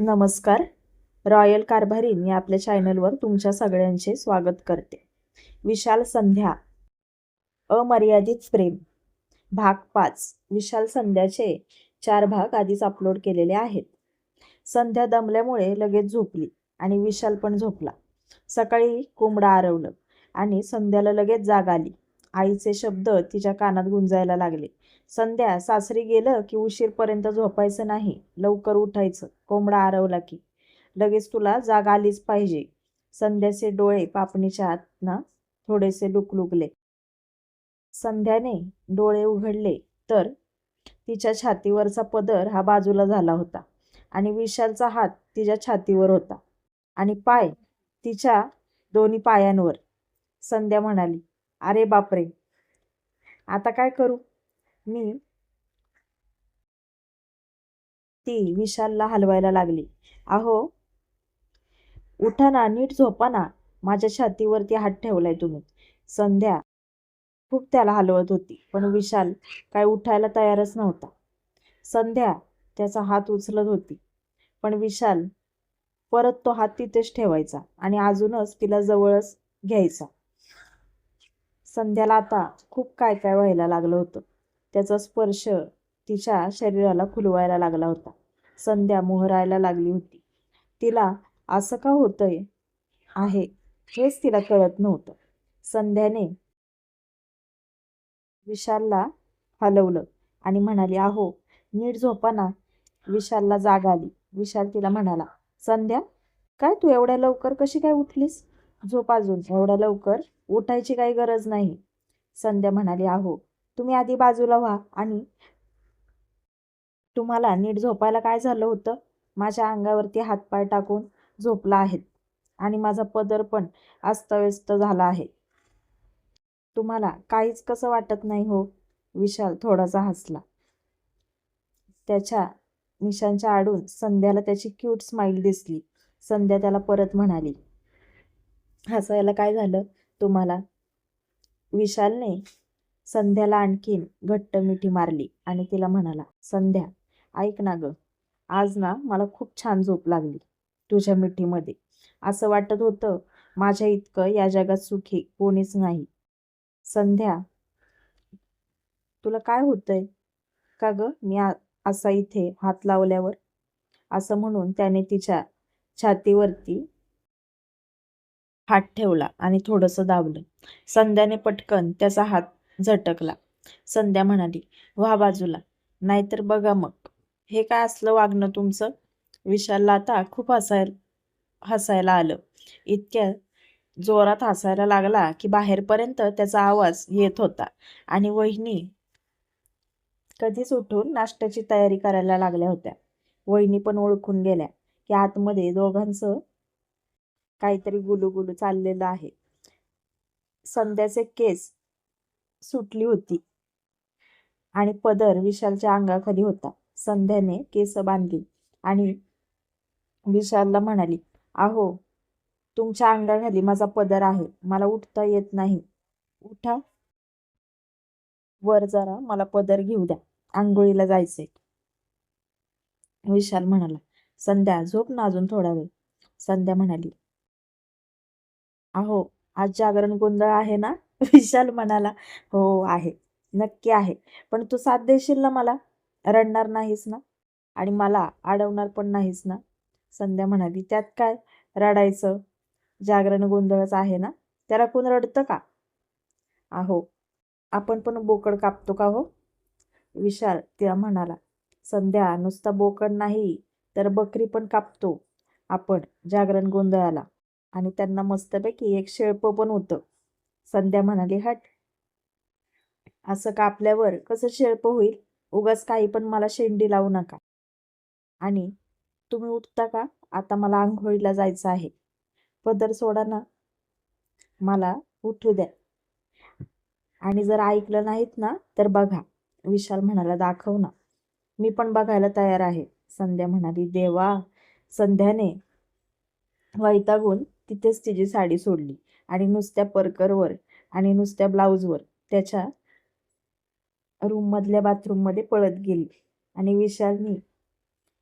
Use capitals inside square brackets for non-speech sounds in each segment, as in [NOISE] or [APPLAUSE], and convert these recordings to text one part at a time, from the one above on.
नमस्कार. रॉयल कारभारीन या आपल्या चॅनलवर तुमच्या सगळ्यांचे स्वागत करते. विशाल संध्या. अमर्यादित प्रेम. भाग पाच. विशाल संध्याचे चार भाग आधीच अपलोड केलेले आहेत. संध्या दमल्यामुळे लगेच झोपली आणि विशाल पण झोपला. सकाळी कोंबडा आरवलं आणि संध्याला लगेच जाग आली. आईचे शब्द तिच्या कानात गुंजायला लागले. संध्या सासरी गेलं की उशीरपर्यंत झोपायचं नाही. लवकर उठायचं. कोंबडा आरवला की. लगेच तुला जाग आलीच पाहिजे. संध्याचे डोळे पापणीच्या आतनं थोडेसे लुकलुकले. संध्याने डोळे उघडले तर तिच्या छातीवरचा पदर हा बाजूला झाला होता आणि विशालचा हात तिच्या छातीवर होता आणि पाय तिच्या दोन्ही पायांवर. संध्या म्हणाली अरे बापरे! आता काय करू? मी ती विशालला हलवायला लागली. अहो उठाना नीट झोपाना. माझ्या छातीवरती हात ठेवलाय तुम्ही. संध्या खूप त्याला हलवत होती पण विशाल काय उठायला तयारच नव्हता. संध्या त्याचा हात उचलत होती पण विशाल परत तो हात तिथेच ठेवायचा आणि अजूनच तिला जवळच घ्यायचा. संध्याला आता खूप काय काय व्हायला लागलं होतं. त्याचा स्पर्श तिच्या शरीराला खुलवायला लागला होता. संध्या मोहरायला लागली होती. तिला असं का होतंय आहे हेच तिला कळत नव्हतं. संध्याने विशालला हलवलं आणि म्हणाली आहो नीट झोपाना. विशालला जाग आली. विशाल तिला म्हणाला संध्या काय तू एवढ्या लवकर कशी काय उठलीस? झोप अजून. एवढ्या लवकर उठायची काही गरज नाही. संध्या म्हणाली अहो तुम्ही आधी बाजूला व्हा आणि तुम्हाला नीट झोपायला काय झालं होतं? माझ्या अंगावरती हातपाय टाकून झोपला आहेत आणि माझा पदर पण अस्ताव्यस्त झाला आहे. तुम्हाला काहीच कसं वाटत नाही हो? विशाल थोडासा हसला. त्याच्या निशांच्या आडून संध्याला त्याची क्यूट स्माईल दिसली. संध्या त्याला परत म्हणाली हसायला काय झालं तुम्हाला? विशालने संध्याला आणखीन घट्ट मिठी मारली आणि तिला म्हणाला संध्या ऐक ना ग. आज ना मला खूप छान झोप लागली तुझ्या मिठीमध्ये. असं वाटत होतं माझ्या इतकं या जगात सुखी कोणीच नाही. संध्या तुला काय होतंय? का ग? मी आ असा इथे हात लावल्यावर? असं म्हणून त्याने तिच्या छातीवरती हात ठेवला आणि थोडंसं दाबलं. संध्याने पटकन त्याचा हात झटकला. संध्या म्हणाली व्हा बाजूला नाहीतर बघा मग. हे काय असलं वागणं तुमचं? विशालला आता खूप हसायला हसायला आलं. इतक्या जोरात हसायला लागला की बाहेरपर्यंत त्याचा आवाज येत होता आणि वहिनी कधीच उठून नाश्त्याची तयारी करायला लागल्या होत्या. वहिनी पण ओळखून गेल्या की आतमध्ये दोघांचं काहीतरी गुलूगुलू चाललेलं आहे. संध्याचे केस सुटली होती. आणि पदर विशालच्या अंगाखाली होता. संध्याने केस बांधली आणि विशालला म्हणाली आहो तुमच्या अंगाखाली माझा पदर आहे. मला उठता येत नाही. उठा. वर जरा मला पदर घेऊ द्या. आंघोळीला जायचंय. विशाल म्हणाला संध्या झोप ना अजून थोडा वेळ. संध्या म्हणाली अहो आज जागरण गोंधळ आहे ना? [LAUGHS] विशाल म्हणाला हो आहे नक्की आहे पण तू साथ देशील ना मला? रडणार नाहीस ना? आणि मला अडवणार पण नाहीस ना? संध्या म्हणाली त्यात काय रडायचं? जागरण गोंधळच आहे ना? त्याला कोण रडतं का? आहो आपण पण बोकड कापतो का हो? विशाल तिला म्हणाला संध्या नुसता बोकड नाही तर बकरी पण कापतो आपण जागरण गोंधळाला. आणि त्यांना मस्तपैकी एक शेळपं पण होतं. संध्या म्हणाली हट. असं कापल्यावर कसं शेळप होईल? उगाच काही पण मला शेंडी लावू नका. आणि तुम्ही उठता का? आता मला आंघोळीला जायचं आहे. पदर सोडा ना. मला उठू द्या. आणि जर ऐकलं नाहीत ना तर बघा विशाल म्हणाला दाखव ना. मी पण बघायला तयार आहे. संध्या म्हणाली देवा. संध्याने वैतागून तिथेच तिची साडी सोडली. आणि नुसत्या परकरवर आणि नुसत्या ब्लाऊजवर त्याच्या रूममधल्या बाथरूममध्ये पळत गेली. आणि विशालनी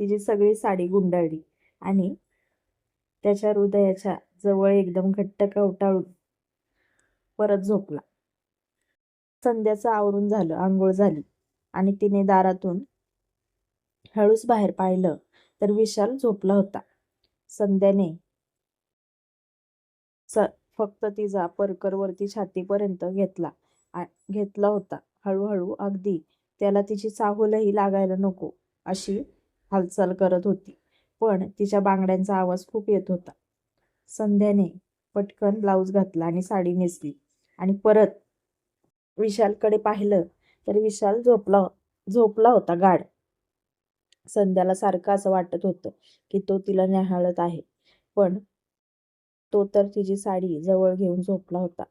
तिची सगळी साडी गुंडाळली आणि त्याच्या हृदयाच्या जवळ एकदम घट्ट कवटाळून परत झोपला. संध्याचं आवरून झालं आंघोळ झाली आणि तिने दारातून हळूच बाहेर पाहिलं तर विशाल झोपला होता. संध्याने स फक्त तिचा परकर वरती छातीपर्यंत घेतला. घेतला होता. हळूहळू अगदी त्याला तिची चाहूलही लागायला नको अशी हालचाल करत होती. पण तिच्या बांगड्यांचा आवाज खूप येत होता. संध्याने पटकन ब्लाऊज घातला आणि साडी नेसली. आणि परत विशालकडे पाहिलं तर विशाल झोपला झोपला होता गाढ. संध्याला सारखं असं वाटत होतं की तो तिला न्याहाळत आहे. पण तो तर तिची साडी जवळ घेऊन झोपला होता.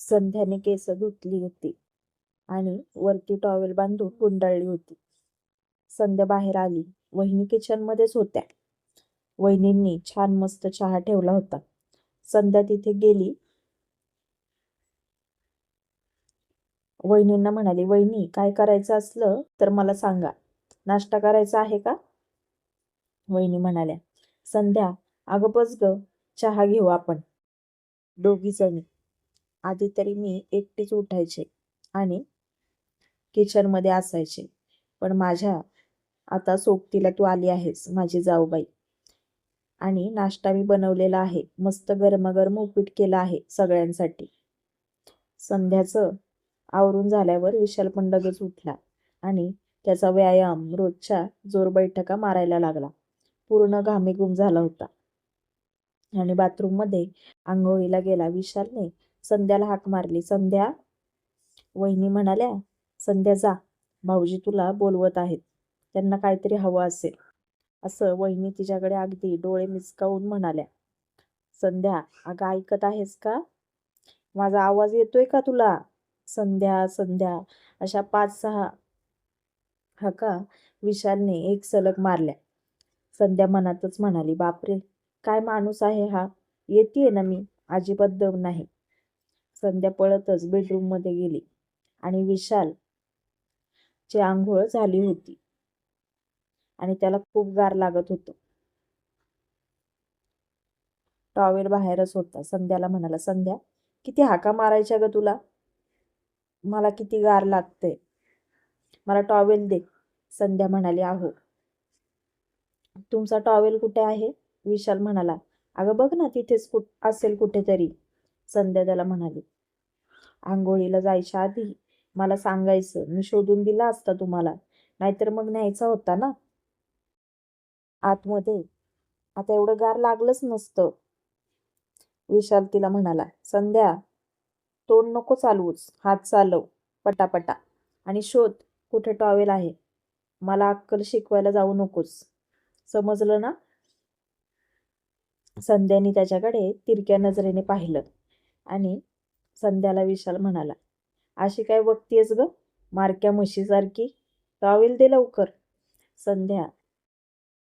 संध्याने केस धुतली होती आणि वरती टॉवेल बांधून गुंडाळली होती. संध्या बाहेर आली. वहिनी किचन मध्येच होत्या. वहिनींनी छान मस्त चहा ठेवला होता. संध्या तिथे गेली. वहिनींना म्हणाली वहिनी काय करायचं असलं तर मला सांगा. नाश्ता करायचा आहे का? वहिनी म्हणाल्या संध्या अगं बस ग. चहा घेऊ आपण. दोघी जणी. आधी तरी मी एकटीच उठायचे आणि किचनमध्ये असायचे. पण माझ्या आता सोबतीला तू आली आहेस माझी जाऊबाई. आणि नाश्ता मी बनवलेला आहे. मस्त गरमागरम उपीट केला आहे सगळ्यांसाठी. संध्याचं आवरून झाल्यावर विशाल पण लगेच उठला आणि त्याचा व्यायाम रोजच्या जोर बैठका मारायला लागला. पूर्ण घामेघूम झाला होता. आणि बाथरूममध्ये आंघोळीला गेला विशालने संध्याला हाक मारली. संध्या वहिनी म्हणाल्या संध्या जा भाऊजी तुला बोलवत आहेत. त्यांना काहीतरी हवं असेल. असं वहिनी तिच्याकडे अगदी डोळे मिचकावून म्हणाल्या. संध्या अगं ऐकत आहेस का? माझा आवाज येतोय का तुला? संध्या संध्या. अशा पाच सहा हाका विशालने एक सलग मारल्या. संध्या मनातच म्हणाली बापरे काय माणूस आहे हा? येते ना मी? अजिबात दम नाही. संध्या पळतच बेडरूममध्ये गेली आणि विशाल ची आंघोळ झाली होती. आणि त्याला खूप गार लागत होत. टॉवेल बाहेरच होता. संध्याला म्हणाला संध्या किती हाका मारायच्या ग तुला? मला किती गार लागते मला टॉवेल दे. संध्या म्हणाली आहो तुमचा टॉवेल कुठे आहे? विशाल म्हणाला अगं बघ ना तिथेच कुठ असेल कुठेतरी. संध्या त्याला म्हणाली आंघोळीला जायच्या आधी मला सांगायचं. मी शोधून दिला असता तुम्हाला. नाहीतर मग न्यायचा होता ना? आतमध्ये आता एवढं गार लागलंच नसतं. विशाल तिला म्हणाला संध्या तोंड नको चालवूच. हात चालव. पटापटा. आणि शोध कुठे टॉवेल आहे? मला अक्कल शिकवायला जाऊ नकोस. समजलं ना? संध्याने त्याच्याकडे तिरक्या नजरेने पाहिलं आणि संध्याला विशाल म्हणाला अशी काय बघतीयस ग? मारक्या म्हशीसारखी. टॉवेल दे लवकर. संध्या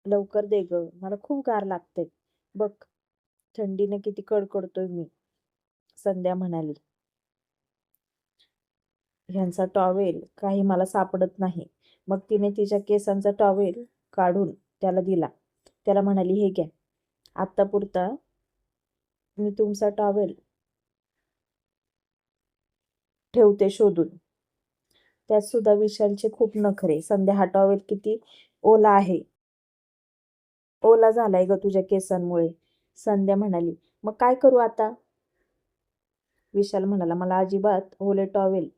लवकर दे ग. मला खूप गार लागते बघ थंडीने किती कडकडतोय मी. संध्या म्हणाली ह्यांचा टॉवेल काही मला सापडत नाही. मग तिने तिच्या केसांचा टॉवेल काढून त्याला दिला. त्याला म्हणाली हे घ्या. आत्तापुरता मी तुमचा टॉवेल ठेवते शोधून. त्यात सुद्धा विशालचे खूप नखरे. संध्या हा टॉवेल किती ओला आहे? ओला झालाय ग तुझ्या केसांमुळे. संध्या म्हणाली मग काय करू आता? विशाल म्हणाला मला अजिबात ओले टॉवेल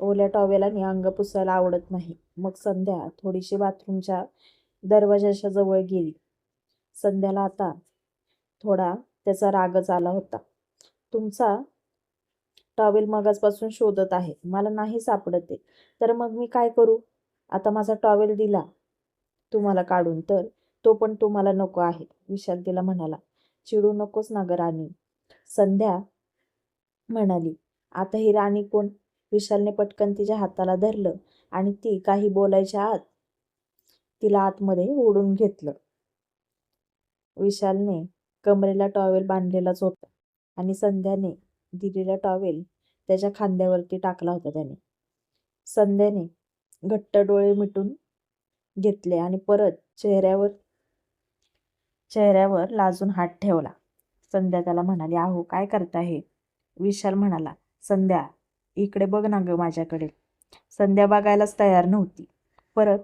ओल्या टॉवेलाने अंग पुसायला आवडत नाही. मग संध्या थोडीशी बाथरूमच्या दरवाजाच्या जवळ गेली. संध्याला आता थोडा त्याचा रागच आला होता. तुमचा टॉवेल मगाचपासून शोधत आहे. मला नाही सापडत तर मग मी काय करू? आता माझा टॉवेल दिला तुम्हाला काढून. तर तो पण तुम्हाला नको आहे विशाल तिला म्हणाला. चिडू नकोस ना ग राणी. संध्या म्हणाली आता ही राणी कोण? विशालने पटकन तिच्या हाताला धरलं आणि ती काही बोलायच्या आत तिला आतमध्ये ओढून घेतलं. विशालने कमरेला टॉवेल बांधलेलाच होता. आणि संध्याने दिलेला टॉवेल त्याच्या खांद्यावरती टाकला होता त्याने. संध्याने घट्ट डोळे मिटून घेतले आणि परत चेहऱ्यावर चेहऱ्यावर लाजून हात ठेवला. संध्या त्याला म्हणाली अहो काय करता हे? विशाल म्हणाला संध्या इकडे बघ ना ग माझ्याकडे. संध्या बघायलाच तयार नव्हती. परत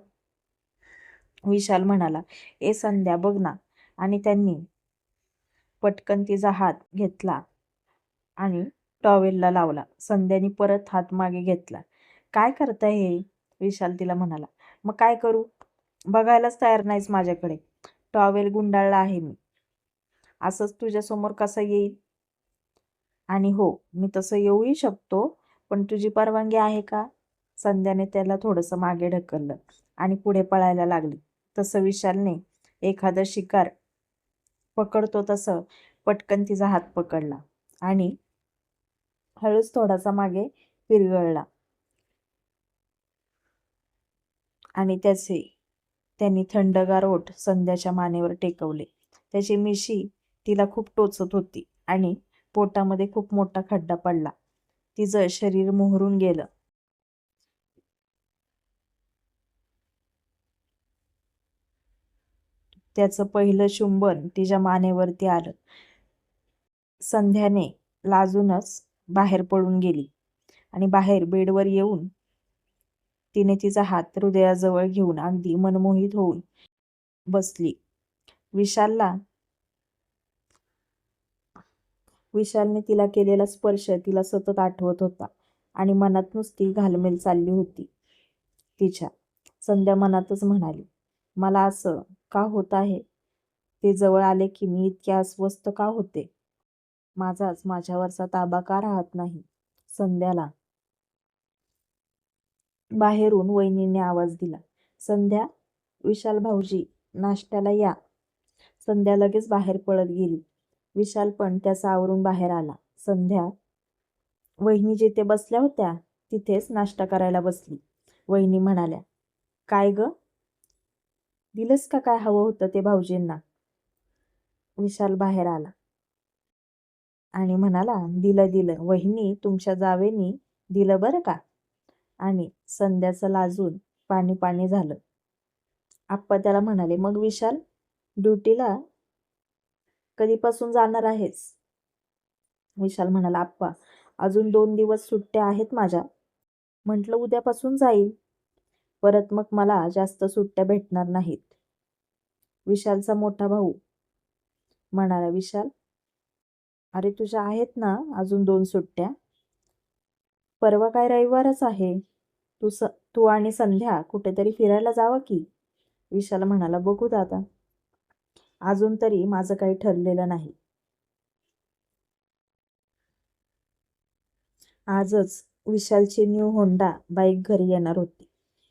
विशाल म्हणाला ए संध्या बघ ना. आणि त्यांनी पटकन तिचा हात घेतला आणि टॉवेलला लावला. संध्यानी परत हात मागे घेतला. काय करताय हे? विशाल तिला म्हणाला. मग काय करू? बघायलाच तयार नाहीस माझ्याकडे. टॉवेल गुंडाळला आहे मी. असंच तुझ्यासमोर कसं येईल? आणि हो मी तसं येऊही शकतो पण तुझी परवानगी आहे का? संध्याने त्याला थोडंसं मागे ढकललं आणि पुढे पळायला लागली. तसं विशालने एखादं शिकार पकडतो तसं पटकन तिचा हात पकडला आणि हळूच थोडासा मागे पिरगळला. आणि त्याचे त्यांनी थंडगार ओठ संध्याच्या मानेवर टेकवले. त्याची मिशी तिला खूप टोचत होती आणि पोटामध्ये खूप मोठा खड्डा पडला. तिचं शरीर मोहरून गेलं. त्याचं पहिलं चुंबन तिच्या मानेवरती आलं. संध्याने लाजूनच बाहेर पडून गेली आणि बाहेर बेडवर येऊन तिने तिचा हात हृदयाजवळ घेऊन अगदी मनमोहित होऊन बसली. विशालला विशालने तिला केलेला स्पर्श तिला सतत आठवत होता आणि मनात नुसती घालमेल चालली होती. तिच्या संध्या मनातच म्हणाली मला असं का होत आहे? ते जवळ आले की मी इतके अस्वस्थ का होते? माझाच माझ्यावरचा ताबा का राहत नाही? संध्याला. बाहेरून वहिनीने आवाज दिला. संध्या विशाल भाऊजी नाश्त्याला या. संध्या लगेच बाहेर पळत गेली. विशाल पण त्याचा आवरून बाहेर आला. संध्या वहिनी जिथे बसल्या होत्या तिथेच नाश्ता करायला बसली. वहिनी म्हणाल्या काय ग? दिलंस का काय हवं होतं ते भाऊजींना? विशाल बाहेर आला. आणि म्हणाला दिलं दिलं. वहिनी तुमच्या जावेनी दिलं बरं का? आणि संध्याचं लाजून पाणी पाणी झालं. आप्पा त्याला म्हणाले मग विशाल ड्युटीला कधीपासून जाणार आहेस? विशाल म्हणाला आप्पा अजून दोन दिवस सुट्ट्या आहेत माझ्या. म्हटलं उद्यापासून जाईल. परत मग मला जास्त सुट्ट्या भेटणार नाहीत. विशालचा मोठा भाऊ. म्हणाला विशाल अरे तुझ्या आहेत ना अजून दोन सुट्ट्या. परवा काय रविवारच आहे. तू स तू आणि संध्या कुठेतरी फिरायला जावं की? विशाल म्हणाला बघू दादा. अजून तरी माझं काही ठरलेलं नाही. आजच विशालची न्यू होंडा बाईक घरी येणार होती.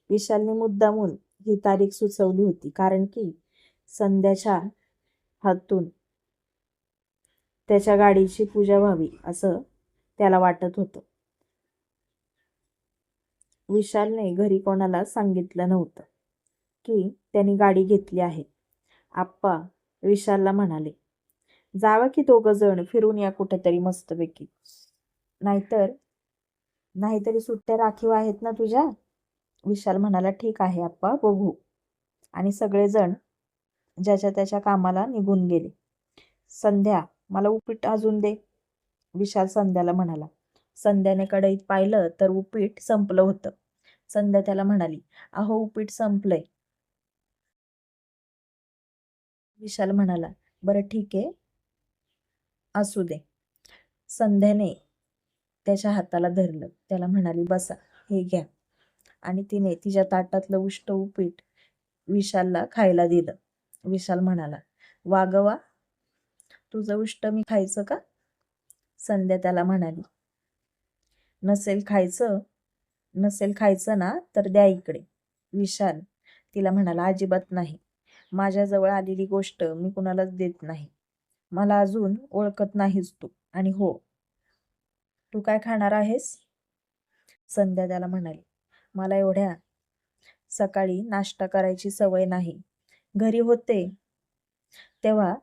विशालने मुद्दामून ही तारीख सुचवली होती कारण की संध्याच्या हातून त्याच्या गाडीची पूजा व्हावी असं त्याला वाटत होतं. विशालने घरी कोणाला सांगितलं नव्हतं की त्यांनी गाडी घेतली आहे. आप्पा विशालला म्हणाले जावं की दोघं जण फिरून या कुठेतरी मस्तपैकी. नाहीतर नाहीतरी सुट्ट्या राखीव आहेत ना तुझ्या? विशाल म्हणाला ठीक आहे आप्पा बघू. आणि सगळेजण ज्याच्या त्याच्या कामाला निघून गेले. संध्या मला उपीट अजून दे. विशाल संध्याला म्हणाला. संध्याने कढईत पाहिलं तर उपीट संपलं होतं. संध्या त्याला म्हणाली अहो उपीट संपलंय. विशाल म्हणाला बरं ठीक आहे. असू दे. संध्याने त्याच्या हाताला धरलं. त्याला म्हणाली बसा हे घ्या. आणि तिने तिच्या ताटातलं उष्ट उपीट विशालला खायला दिलं. विशाल म्हणाला वागवा तुझं उष्ट मी खायचं का? संध्या त्याला म्हणाली नसेल खायचं नसेल खायचं ना तर द्या इकडे. विशाल तिला म्हणाला अजिबात नाही. माझ्याजवळ आलेली गोष्ट मी कुणालाच देत नाही. मला अजून ओळखत नाहीस तू. आणि हो तू काय खाणार आहेस? संध्या त्याला म्हणाली मला एवढ्या सकाळी नाश्ता करायची सवय नाही. घरी होते तेव्हा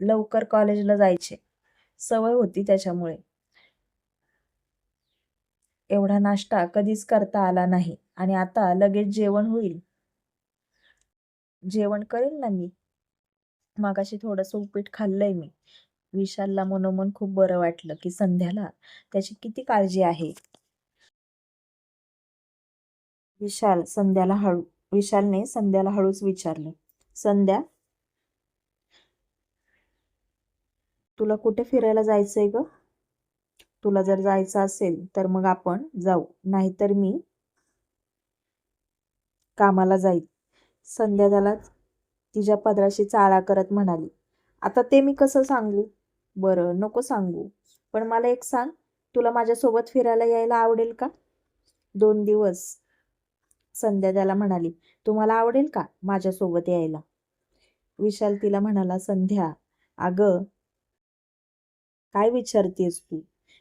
लवकर कॉलेजला जायचे. सवय होती त्याच्यामुळे. एवढा नाश्ता कधीच करता आला नाही आणि आता लगेच जेवण होईल. जेवण करेल ना मी? मागाशी थोडंसं उपीट खाल्लंय मी. विशालला मनोमन खूप बरं वाटलं की संध्याला त्याची किती काळजी आहे? विशाल संध्याला हळू विशालने संध्याला हळूच विचारले संध्या? तुला कुठे फिरायला जायचंय ग? तुला जर जायचं असेल तर मग आपण जाऊ नाहीतर मी कामाला जाईल संध्या त्याला तिच्या पदराशी चाळा करत म्हणाली आता ते मी कसं सांगू? बरं नको सांगू. पण मला एक सांग तुला माझ्यासोबत फिरायला यायला आवडेल का? दोन दिवस. संध्या त्याला म्हणाली तुम्हाला आवडेल का माझ्यासोबत यायला? विशाल तिला म्हणाला संध्या अगं काय विचारतेस तू?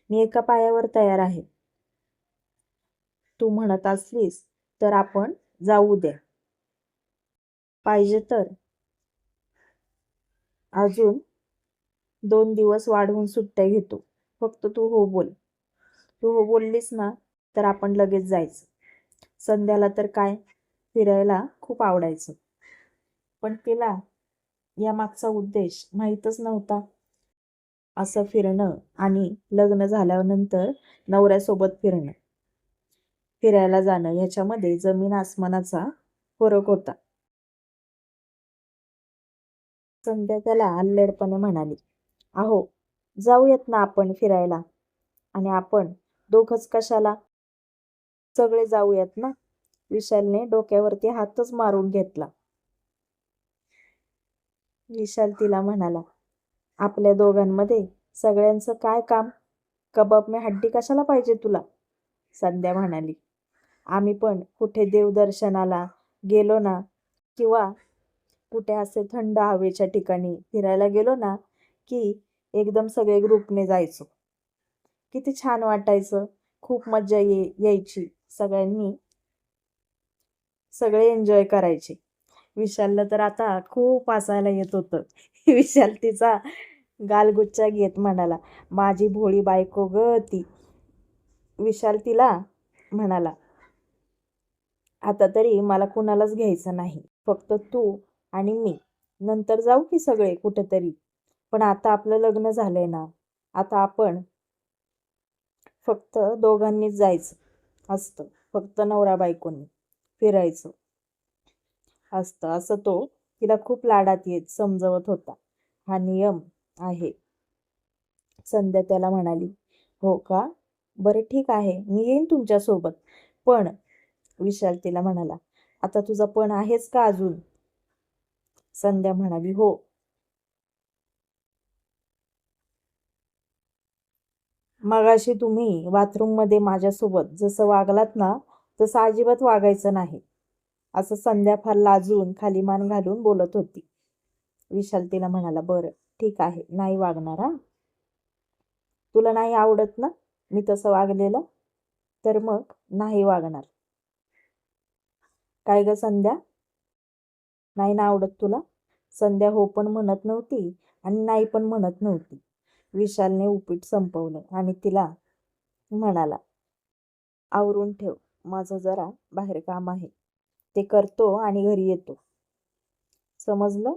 मी एका पायावर तयार आहे. तू म्हणत असलीस तर आपण जाऊ द्या. पाहिजे तर. अजून दोन दिवस वाढवून सुट्ट्या घेतो. फक्त तू हो बोल. तू हो बोललीस ना तर आपण लगेच जायचं. संध्याला तर काय? फिरायला खूप आवडायचं. पण तिला या मागचा उद्देश माहीतच नव्हता. असं फिरणं आणि लग्न झाल्यानंतर नवऱ्यासोबत फिरणं. फिरायला जाणं ह्याच्यामध्ये जमीन आसमानाचा फरक होता. संध्या त्याला अल्लडपणे म्हणाली अहो जाऊयात ना आपण फिरायला? आणि आपण दोघच कशाला सगळे जाऊयात ना? विशालने डोक्यावरती हातच मारून घेतला. विशाल तिला म्हणाला आपल्या दोघांमध्ये सगळ्यांचं काय काम? कबाब में हड्डी कशाला पाहिजे तुला? संध्या म्हणाली आम्ही पण कुठे देवदर्शनाला गेलो ना किंवा कुठे असे थंड हवेच्या ठिकाणी फिरायला गेलो ना की एकदम सगळे ग्रुपने जायचो. किती छान वाटायचं खूप मज्जा ये यायची सगळ्यांनी सगळे एन्जॉय करायचे. विशालला तर आता खूप हसायला येत होतं. [LAUGHS] विशाल तिचा गालगुच्चा घेत म्हणाला माझी भोळी बायको ग ती. विशाल तिला म्हणाला आता तरी मला कुणालाच घ्यायचं नाही. फक्त तू आणि मी. नंतर जाऊ की सगळे कुठेतरी. पण आता आपलं लग्न झालंय ना. आता आपण फक्त दोघांनीच जायचं. असतं. फक्त नवरा बायकोनी फिरायचं असतं. असं तो तिला खूप लाडात येत समजवत होता. हा नियम आहे. संध्या त्याला म्हणाली हो का? बरं ठीक आहे. मी येईन तुमच्यासोबत. पण विशाल तिला म्हणाला आता तुझा पण आहेच का अजून? संध्या म्हणाली हो. मगाशी तुम्ही बाथरूममध्ये माझ्यासोबत जसं वागलात ना तसं अजिबात वागायचं नाही. असं संध्या फार लाजून खाली मान घालून बोलत होती. विशाल तिला म्हणाला बरं ठीक आहे नाही वागणार हा. तुला नाही आवडत ना मी तसं वागलेलं? तर मग नाही वागणार. काय ग संध्या? नाही ना आवडत तुला? संध्या हो पण म्हणत नव्हती आणि नाही पण म्हणत नव्हती. विशालने उपीट संपवलं आणि तिला म्हणाला आवरून ठेव माझं जरा बाहेर काम आहे. ते करतो आणि घरी येतो. समजलं?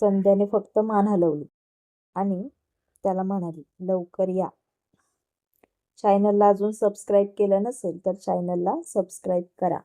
संध्याने फक्त मान हलवली आणि त्याला म्हणाली लवकर या. चॅनलला अजून सबस्क्राईब केलं नसेल तर चॅनलला सबस्क्राईब करा.